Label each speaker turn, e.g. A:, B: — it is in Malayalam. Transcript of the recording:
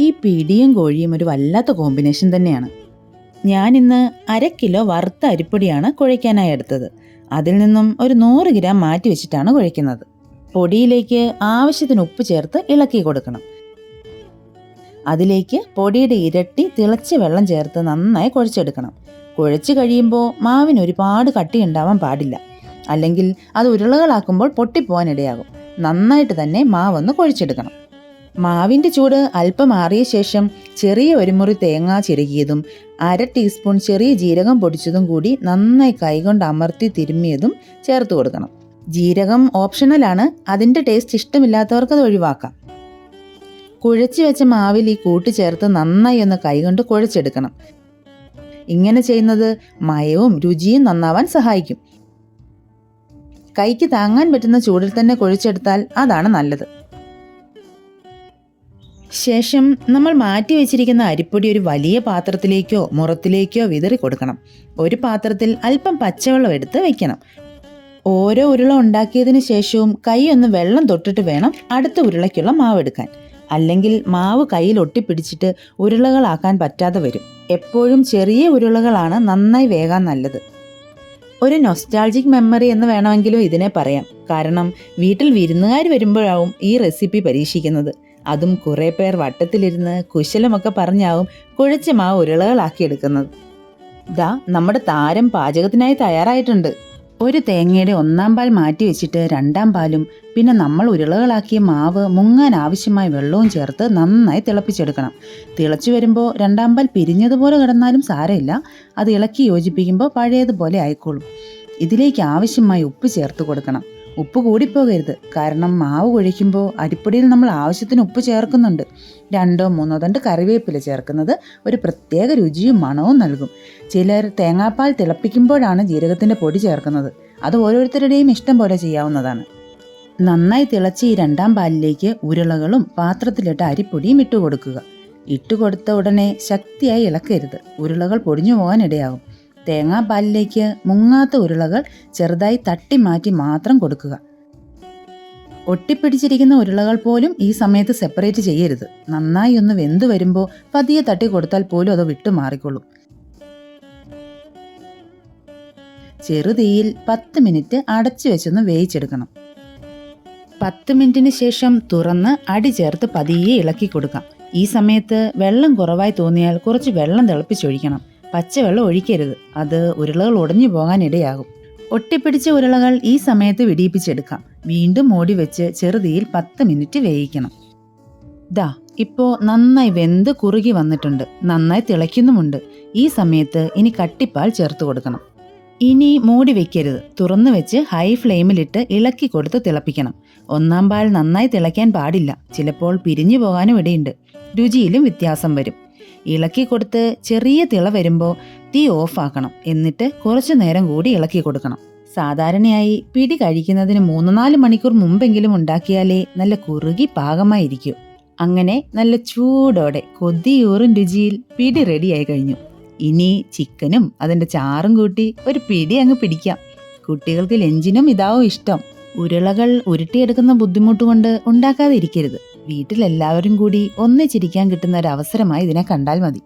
A: ഈ പിടിയും കോഴിയും ഒരു വല്ലാത്ത കോമ്പിനേഷൻ തന്നെയാണ്. ഞാനിന്ന് അര കിലോ വറുത്ത അരിപ്പൊടിയാണ് കുഴയ്ക്കാനായി എടുത്തത്. അതിൽ നിന്നും ഒരു നൂറ് ഗ്രാം മാറ്റി വെച്ചിട്ടാണ് കുഴയ്ക്കുന്നത്. പൊടിയിലേക്ക് ആവശ്യത്തിന് ഉപ്പ് ചേർത്ത് ഇളക്കി കൊടുക്കണം. അതിലേക്ക് പൊടിയുടെ ഇരട്ടി തിളച്ച വെള്ളം ചേർത്ത് നന്നായി കുഴച്ചെടുക്കണം. കുഴച്ച് കഴിയുമ്പോൾ മാവിന് ഒരുപാട് കട്ടി ഉണ്ടാവാൻ പാടില്ല. അല്ലെങ്കിൽ അത് ഉരുളകളാക്കുമ്പോൾ പൊട്ടിപ്പോവാനിടയാകും നന്നായിട്ട് തന്നെ മാവൊന്ന് കുഴച്ചെടുക്കണം. മാവിന്റെ ചൂട് അല്പം മാറിയ ശേഷം ചെറിയ ഒരു മുറി തേങ്ങ ചിരകിയതും അര ടീസ്പൂൺ ചെറിയ ജീരകം പൊടിച്ചതും കൂടി നന്നായി കൈകൊണ്ട് അമർത്തി തിരുമ്മിയതും ചേർത്ത് കൊടുക്കണം. ജീരകം ഓപ്ഷണലാണ് അതിന്റെ ടേസ്റ്റ് ഇഷ്ടമില്ലാത്തവർക്ക് അത് ഒഴിവാക്കാം. കുഴച്ചു വെച്ച മാവിൽ ഈ കൂട്ടി ചേർത്ത് നന്നായി ഒന്ന് കൈകൊണ്ട് കുഴച്ചെടുക്കണം. ഇങ്ങനെ ചെയ്യുന്നത് മയവും രുചിയും നന്നാവാൻ സഹായിക്കും. കൈക്ക് താങ്ങാൻ പറ്റുന്ന ചൂടിൽ തന്നെ കുഴച്ചെടുത്താൽ അതാണ് നല്ലത്. ശേഷം നമ്മൾ മാറ്റി വെച്ചിരിക്കുന്ന അരിപ്പൊടി ഒരു വലിയ പാത്രത്തിലേക്കോ മുറത്തിലേക്കോ വിതറി കൊടുക്കണം. ഒരു പാത്രത്തിൽ അല്പം പച്ചവെള്ളം എടുത്ത് വെക്കണം. ഓരോ ഉരുള ഉണ്ടാക്കിയതിന് ശേഷവും കൈ ഒന്ന് വെള്ളം തൊട്ടിട്ട് വേണം അടുത്ത ഉരുളയ്ക്കുള്ള മാവ് എടുക്കാൻ. അല്ലെങ്കിൽ മാവ് കയ്യിൽ ഒട്ടിപ്പിടിച്ചിട്ട് ഉരുളകളാക്കാൻ പറ്റാതെ വരും. എപ്പോഴും ചെറിയ ഉരുളകളാണ് നന്നായി വേകാൻ നല്ലത്. ഒരു നൊസ്റ്റാൾജിക് മെമ്മറി എന്ന് വേണമെങ്കിലും ഇതിനെ പറയാം. കാരണം വീട്ടിൽ വിരുന്നുകാർ വരുമ്പോഴാവും ഈ റെസിപ്പി പരീക്ഷിക്കുന്നത്. അതും കുറേ പേർ വട്ടത്തിലിരുന്ന് കുശലമൊക്കെ പറഞ്ഞാവും കുഴച്ച മാവ് ഉരുളകളാക്കിയെടുക്കുന്നത് ദാ നമ്മുടെ താരം പാചകത്തിനായി തയ്യാറായിട്ടുണ്ട്. ഒരു തേങ്ങയുടെ ഒന്നാം പാൽ മാറ്റി വെച്ചിട്ട് രണ്ടാം പാലും പിന്നെ നമ്മൾ ഉരുളകളാക്കിയ മാവ് മുങ്ങാൻ ആവശ്യമായ വെള്ളവും ചേർത്ത് നന്നായി തിളപ്പിച്ചെടുക്കണം. തിളച്ചു വരുമ്പോൾ രണ്ടാം പാൽ പിരിഞ്ഞതുപോലെ കിടന്നാലും സാരമില്ല. അത് ഇളക്കി യോജിപ്പിക്കുമ്പോൾ പഴയതുപോലെ ആയിക്കോളും. ഇതിലേക്ക് ആവശ്യമായി ഉപ്പ് ചേർത്ത് കൊടുക്കണം. ഉപ്പ് കൂടിപ്പോകരുത്. കാരണം മാവ് കുഴിക്കുമ്പോൾ അരിപ്പൊടിയിൽ നമ്മൾ ആവശ്യത്തിന് ഉപ്പ് ചേർക്കുന്നുണ്ട്. രണ്ടോ മൂന്നോ തണ്ട് കറിവേപ്പില ചേർക്കുന്നത് ഒരു പ്രത്യേക രുചിയും മണവും നൽകും. ചിലർ തേങ്ങാപ്പാൽ തിളപ്പിക്കുമ്പോഴാണ് ജീരകത്തിന്റെ പൊടി ചേർക്കുന്നത്. അത് ഓരോരുത്തരുടെയും ഇഷ്ടം പോലെ ചെയ്യാവുന്നതാണ്. നന്നായി തിളച്ച് ഈ രണ്ടാം പാലിലേക്ക് ഉരുളകളും പാത്രത്തിലിട്ട് അരിപ്പൊടിയും ഇട്ടുകൊടുക്കുക ഇട്ടുകൊടുത്ത ഇട്ട് കൊടുത്ത ഉടനെ ശക്തിയായി ഇളക്കരുത്. ഉരുളകൾ പൊടിഞ്ഞു പോകാൻ ഇടയാകും. തേങ്ങാപ്പാലിലേക്ക് മുങ്ങാത്ത ഉരുളകൾ ചെറുതായി തട്ടി മാറ്റി മാത്രം കൊടുക്കുക. ഒട്ടിപ്പിടിച്ചിരിക്കുന്ന ഉരുളകൾ പോലും ഈ സമയത്ത് സെപ്പറേറ്റ് ചെയ്യരുത്. നന്നായി ഒന്ന് വെന്ത് വരുമ്പോൾ പതിയെ തട്ടി കൊടുത്താൽ പോലും അത് വിട്ടു മാറിക്കൊള്ളും ചെറുതീയിൽ പത്ത് മിനിറ്റ് അടച്ചു വെച്ചൊന്ന് വേവിച്ചെടുക്കണം. പത്ത് മിനിറ്റിന് ശേഷം തുറന്ന് അടി ചേർത്ത് പതിയെ ഇളക്കി കൊടുക്കാം. ഈ സമയത്ത് വെള്ളം കുറവായി തോന്നിയാൽ കുറച്ച് വെള്ളം തിളപ്പിച്ചൊഴിക്കണം. പച്ചവെള്ളം ഒഴിക്കരുത്. അത് ഉരുളകൾ ഉടഞ്ഞു പോകാനിടയാകും ഒട്ടിപ്പിടിച്ച ഉരുളകൾ ഈ സമയത്ത് വിടിയിപ്പിച്ചെടുക്കാം. വീണ്ടും മൂടി വെച്ച് ചെറുതീയിൽ പത്ത് മിനിറ്റ് വേവിക്കണം. ദാ ഇപ്പോൾ നന്നായി വെന്ത് കുറുകി വന്നിട്ടുണ്ട്. നന്നായി തിളയ്ക്കുന്നുമുണ്ട്. ഈ സമയത്ത് ഇനി കട്ടിപ്പാൽ ചേർത്ത് കൊടുക്കണം. ഇനി മൂടി വെക്കരുത്. തുറന്നു വെച്ച് ഹൈ ഫ്ലെയിമിലിട്ട് ഇളക്കി കൊടുത്ത് തിളപ്പിക്കണം. ഒന്നാം പാൽ നന്നായി തിളയ്ക്കാൻ പാടില്ല. ചിലപ്പോൾ പിരിഞ്ഞു പോകാനും ഇടയുണ്ട്. രുചിയിലും വ്യത്യാസം വരും. ഇളക്കി കൊടുത്ത് ചെറിയ തിള വരുമ്പോൾ തീ ഓഫാക്കണം. എന്നിട്ട് കുറച്ചു നേരം കൂടി ഇളക്കി കൊടുക്കണം. സാധാരണയായി പിടി കഴിക്കുന്നതിന് മൂന്ന് നാല് മണിക്കൂർ മുമ്പെങ്കിലും ഉണ്ടാക്കിയാലേ നല്ല കുറുകി പാകമായിരിക്കും. അങ്ങനെ നല്ല ചൂടോടെ കൊതിയൂറും രുചിയിൽ പിടി റെഡിയായി കഴിഞ്ഞു. ഇനി ചിക്കനും അതിന്റെ ചാറും കൂട്ടി ഒരു പിടി അങ്ങ് പിടിക്കാം. കുട്ടികൾക്ക് ലഞ്ചിനും ഇതാവും ഇഷ്ടം. ഉരുളകൾ ഉരുട്ടിയെടുക്കുന്ന ബുദ്ധിമുട്ട് കൊണ്ട് ഉണ്ടാക്കാതെ ഇരിക്കരുത് വീട്ടിലെല്ലാവരും കൂടി ഒന്നിച്ചിരിക്കാൻ കിട്ടുന്ന ഒരു അവസരമായി ഇതിനെ കണ്ടാൽ മതി.